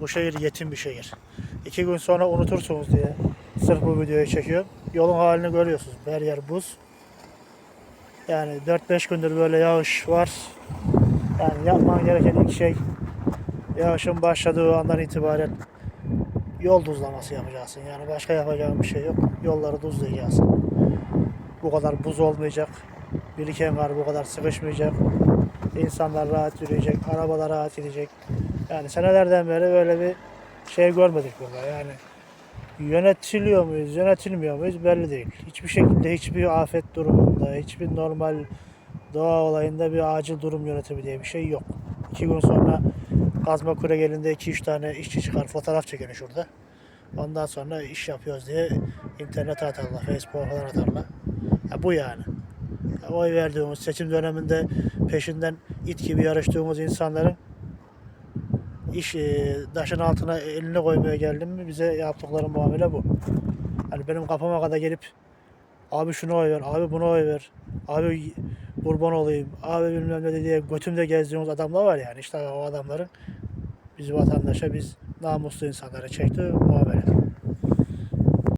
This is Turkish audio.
Bu şehir yetim bir şehir. İki gün sonra unutursunuz diye sırf bu videoyu çekiyorum. Yolun halini görüyorsunuz. Her yer buz. Yani 4-5 gündür böyle yağış var. Yani yapman gereken ilk şey yağışın başladığı andan itibaren yol tuzlaması yapacaksın. Yani başka yapacağın bir şey yok. Yolları tuzlayacaksın. Bu kadar buz olmayacak. Biriken kar bu kadar sıkışmayacak. İnsanlar rahat yürüyecek, arabalar rahat gidecek. Yani senelerden beri böyle bir şey görmedik burada. Yani yönetiliyor muyuz, yönetilmiyor muyuz belli değil. Hiçbir şekilde hiçbir afet durumunda, hiçbir normal doğa olayında bir acil durum yönetimi diye bir şey yok. İki gün sonra kazma kure gelinde 2-3 tane işçi çıkar fotoğraf çekin şurada. Ondan sonra iş yapıyoruz diye internete atarlar, Facebook'a falan atarlar. Ya bu yani. Ya oy verdiğimiz seçim döneminde peşinden it gibi yarıştığımız insanların iş e, taşın altına elini koymaya geldim mi bize yaptıkları muamele bu. Hani benim kafama kadar gelip abi şunu oy ver, abi bunu oy ver, abi kurban olayım, abi bilmem ne diye götümde gezdiğimiz adamlar var yani işte o adamların biz vatandaşa biz namuslu insanlara çektiği muamele.